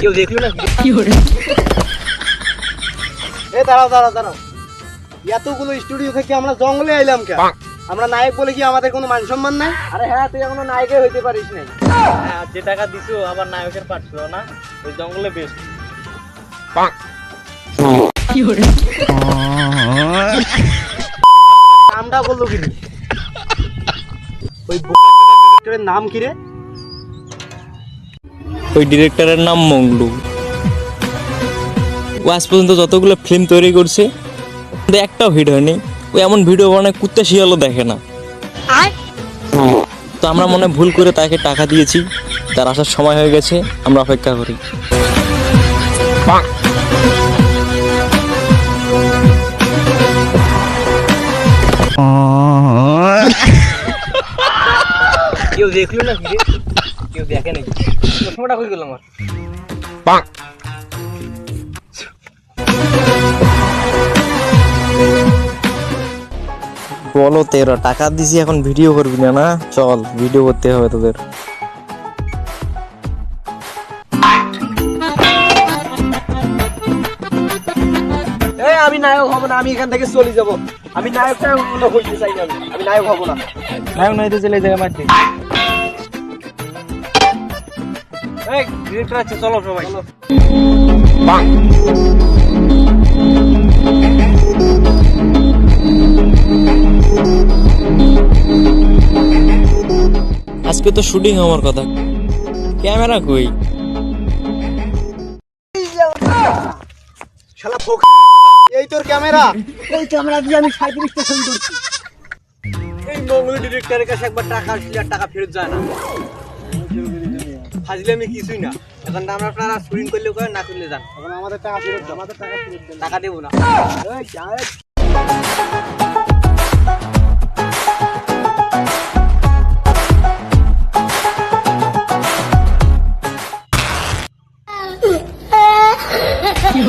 কেউ দেখল না এ দাঁড়াও দাঁড়াও দাঁড়াও। এতগুলো স্টুডিও থেকে আমরা জঙ্গলে আইলাম কে আমরা নায়ক বলে কি আমাদের কোনো মান সম্মান নাই? আরে হ্যাঁ তুই এখনও নায়কে হইতে পারিস নাই। হ্যাঁ যে টাকা দিছো আবার নায়কের পাঠ না? ওই জঙ্গলে বেস্ট নামটা বলল কি ওই ডিরেক্টরের নাম কি রে? ওই ডিরেক্টরের নাম মংলু ও আজ পর্যন্ত যতগুলো ফিল্ম তৈরি করছে কিন্তু একটাও হিট হয়নি। ও এমন ভিডিও বানায় কুত্তা শিয়ালও দেখে না। তো আমরা মনে হয় ভুল করে তাকে টাকা দিয়েছি। তার আসার সময় হয়ে গেছে আমরা অপেক্ষা করি। কেউ দেখল না কেউ দেখে নাকি চশমাটা কই গেল আমার। বলো তেরো টাকা দিছি এখন ভিডিও করবি না না? চল ভিডিও করতে হবে তোদের। আমি নায়ক হব না আমি এখান থেকে চলে যাব। আমি নায়ক হইতে চাই না আমি। নায়ক হব না। নায়ক নাই তো চলে যায় মারতে। এই ডিরেক্টর আছে চলো সবাই। আজকে তো শুটিং হওয়ার কথা। ক্যামেরা কই? শালা ফোক এই তোর ক্যামেরা। এই ক্যামেরা দিয়ে আমি সাইকেলিস্টে স্টেশন করছি এই মঙ্গল ডিরেক্টরের কাছে একবার টাকা আসলে আর টাকা ফেরত যায় না। ফাজলে আমি কিছুই না। এখন আমরা আপনারা শুটিং করলে করে না করলে যান। এখন আমাদের টাকা ফেরত আমাদের টাকা ফেরত টাকা দেবো না। কি